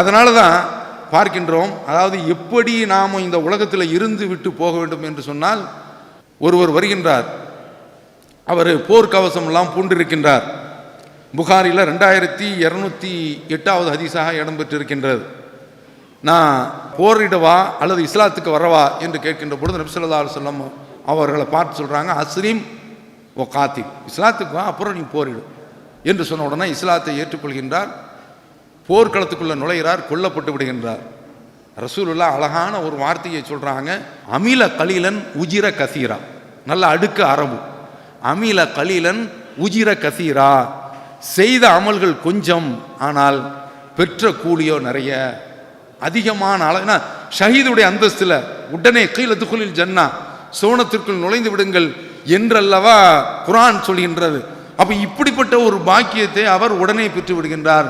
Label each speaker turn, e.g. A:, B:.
A: அதனால தான் பார்க்கின்றோம் அதாவது எப்படி நாம் இந்த உலகத்தில் இருந்து விட்டு போக வேண்டும் என்று சொன்னால் ஒருவர் வருகின்றார். அவர் போர்க்கவசம்லாம் பூண்டிருக்கின்றார். புகாரில் ரெண்டாயிரத்தி இரநூத்தி எட்டாவது ஹதீஸாக இடம்பெற்றிருக்கின்றது நான் போரிடவா அல்லது இஸ்லாத்துக்கு வரவா என்று கேட்கின்ற பொழுது நபிசல்லா சொல்லம் அவர்களை பார்த்து சொல்கிறாங்க அஸ்ரீம் ஓ காத்தி இஸ்லாத்துக்கு வா அப்புறம் நீ போரிடும் என்று சொன்ன உடனே இஸ்லாத்தை ஏற்றுக்கொள்கின்றார். போர்க்களத்துக்குள்ளே நுழைகிறார் கொல்லப்பட்டு விடுகின்றார். ரசூலுல்லா அழகான ஒரு வார்த்தையை சொல்கிறாங்க அமில கலீலன் உஜிர கசீரா. நல்ல அடுக்கு அரபு. அமில கலீலன் உஜிர கசீரா. செய்த அமல்கள் கொஞ்சம் ஆனால் பெற்ற கூலியோ நிறைய. அதிகமான அளவுனா ஷஹீதுடைய அந்தஸ்தில் உடனே கீழத்துக்குள்ளில் ஜன்னா சோனத்திற்குள் நுழைந்து விடுங்கள் என்றல்லவா குரான் சொல்கின்றது. அப்போ இப்படிப்பட்ட ஒரு பாக்கியத்தை அவர் உடனே பெற்று விடுகின்றார்.